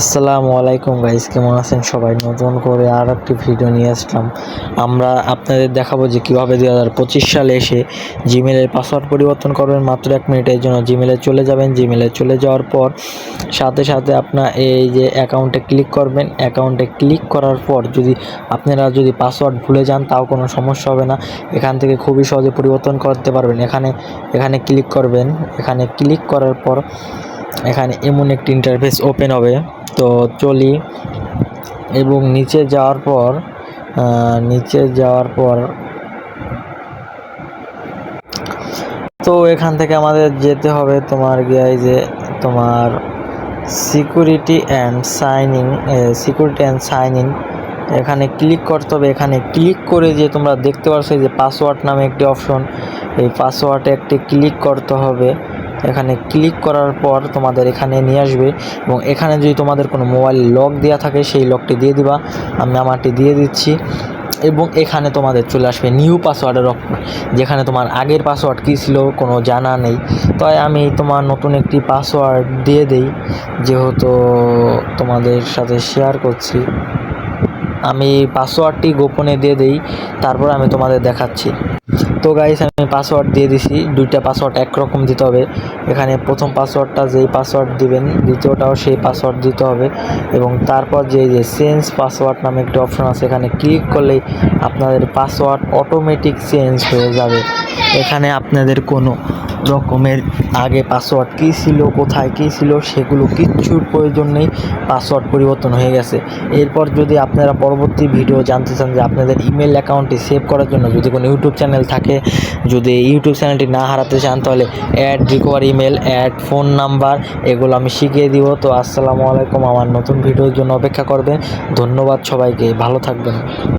আসসালামু আলাইকুম গাইস কেমন আছেন সবাই? নতুন করে আর একটি ভিডিও নিয়ে আসলাম। আমরা আপনাদের দেখাবো যে কীভাবে দু হাজার পঁচিশ সালে এসে জিমেলের পাসওয়ার্ড পরিবর্তন করবেন। মাত্র এক মিনিটের জন্য জিমেলে চলে যাবেন। জিমেলে চলে যাওয়ার পর সাথে সাথে আপনার এই যে অ্যাকাউন্টে ক্লিক করবেন। অ্যাকাউন্টে ক্লিক করার পর যদি আপনারা যদি পাসওয়ার্ড ভুলে যান, তাও কোনো সমস্যা হবে না। এখান থেকে খুবই সহজে পরিবর্তন করতে পারবেন। এখানে এখানে ক্লিক করবেন। এখানে ক্লিক করার পর এখানে এমন একটি ইন্টারফেস ওপেন হবে। তো চলি এবং নিচে যাওয়ার পর নিচে যাওয়ার পর তো এখান থেকে আমাদের যেতে হবে তোমার গিয়ে যে তোমার security and signing security and sign in এখানে ক্লিক করতে হবে। এখানে ক্লিক করে যে তোমরা দেখতে এই যে পাসওয়ার্ড নামে একটি অপশন এই পাসওয়ার্ডে একটি ক্লিক করতে হবে। এখানে ক্লিক করার পর তোমাদের এখানে নিয়ে আসবে এবং এখানে যদি তোমাদের কোনো মোবাইল লক দেওয়া থাকে, সেই লকটি দিয়ে দিবা। আমি আমারটি দিয়ে দিচ্ছি এবং এখানে তোমাদের চলে আসবে নিউ পাসওয়ার্ডের অপশন যেখানে তোমার আগের পাসওয়ার্ড কী ছিল কোনো জানা নেই। তাই আমি তোমার নতুন একটি পাসওয়ার্ড দিয়ে দেই, যেহেতু তোমাদের সাথে শেয়ার করছি। আমি পাসওয়ার্ডটি গোপনে দিয়ে দেই, তারপর আমি তোমাদের দেখাচ্ছি। তো গাইস আমি পাসওয়ার্ড দিয়ে দিছি। দুইটা পাসওয়ার্ড একরকম দিতে হবে। এখানে প্রথম পাসওয়ার্ডটা যেই পাসওয়ার্ড দিবেন, দ্বিতীয়টাও সেই পাসওয়ার্ড দিতে হবে। এবং তারপর যে যে চেঞ্জ পাসওয়ার্ড নামে একটি অপশন আছে, এখানে ক্লিক করলেই আপনাদের পাসওয়ার্ড অটোমেটিক চেঞ্জ হয়ে যাবে। এখানে আপনাদের কোনো রকমের আগে পাসওয়ার্ড কী ছিল, কোথায় কী ছিল, সেগুলো কিচ্ছুর প্রয়োজন নেই। পাসওয়ার্ড পরিবর্তন হয়ে গেছে। এরপর যদি আপনারা পরবর্তী ভিডিও জানতে চান যে আপনাদের ইমেল অ্যাকাউন্টটি সেভ করার জন্য যদি কোনো ইউটিউব চ্যানেল থাকে। যদি ইউটিউব চ্যানেলটি না হারাতে চান, তাহলে add require email add phone number এগুলো আমি শিখিয়ে দিব। তো আসসালামু আলাইকুম। আমার নতুন ভিডিওর জন্য অপেক্ষা করবেন। ধন্যবাদ সবাইকে। ভালো থাকবেন।